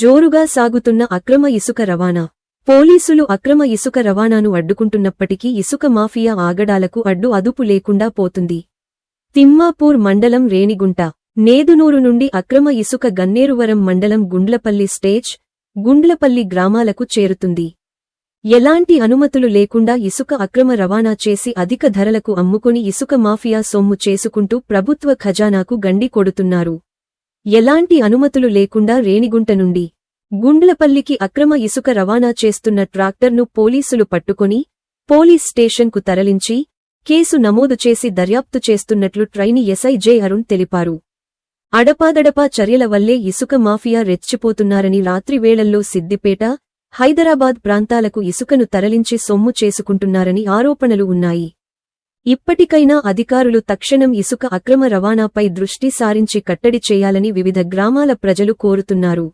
జోరుగా సాగుతున్న అక్రమ ఇసుక రవాణా. పోలీసులు అక్రమ ఇసుక రవాణాను అడ్డుకుంటున్నప్పటికీ ఇసుక మాఫియా ఆగడాలకు అడ్డు అదుపు లేకుండా పోతుంది. తిమ్మాపూర్ మండలం రేణిగుంట నేదునూరు నుండి అక్రమ ఇసుక గన్నేరువరం మండలం గుండ్లపల్లి స్టేజ్ గుండ్లపల్లి గ్రామాలకు చేరుతుంది. ఎలాంటి అనుమతులు లేకుండా ఇసుక అక్రమ రవాణా చేసి అధిక ధరలకు అమ్ముకుని ఇసుక మాఫియా సొమ్ము చేసుకుంటూ ప్రభుత్వ ఖజానాకు గండి కొడుతున్నారు. ఎలాంటి అనుమతులు లేకుండా రేణిగుంట నుండి గుండ్లపల్లికి అక్రమ ఇసుక రవాణా చేస్తున్న ట్రాక్టర్ను పోలీసులు పట్టుకుని పోలీస్ స్టేషన్కు తరలించి కేసు నమోదు చేసి దర్యాప్తు చేస్తున్నట్లు ట్రైని ఎస్ఐ జె అరుణ్ తెలిపారు. అడపాదడపా చర్యల వల్లే ఇసుక మాఫియా రెచ్చిపోతున్నారని రాత్రివేళల్లో సిద్దిపేట హైదరాబాద్ ప్రాంతాలకు ఇసుకను తరలించి సొమ్ము చేసుకుంటున్నారని ఆరోపణలు ఉన్నాయి. ఇప్పటికైనా అధికారులు తక్షణం ఇసుక అక్రమ రవాణాపై దృష్టి సారించి కట్టడి చేయాలని వివిధ గ్రామాల ప్రజలు కోరుతున్నారు.